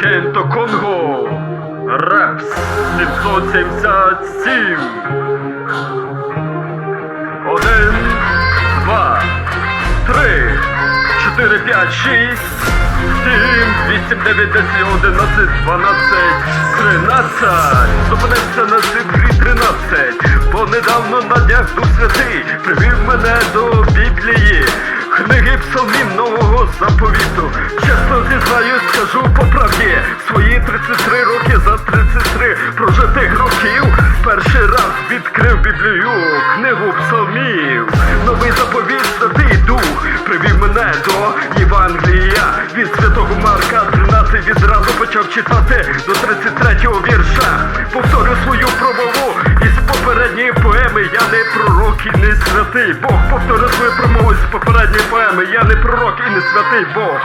Кенто Конго. Репс 777. Один, два, три, чотири, п'ять, шість, сім, вісім, дев'ять, десять, одинадцять, дванадцять, тринадцять. Зупинився на цифрі тринадцять, бо недавно на днях Дух Святий привів мене до Біблії. Книги псалмів нового заповіту. Зізнаюсь, скажу по правді. Свої 33 роки за 33 прожитих років. Перший раз відкрив Біблію, книгу псалмів. Новий заповіт святий дух привів мене до Євангелія. Від святого Марка 13 відразу почав читати до 33-го вірша. Повторю свою промову із попередньої поеми. Я не пророк і не святий Бог. Повторю свою промову з попередньої поеми. Я не пророк і не святий Бог.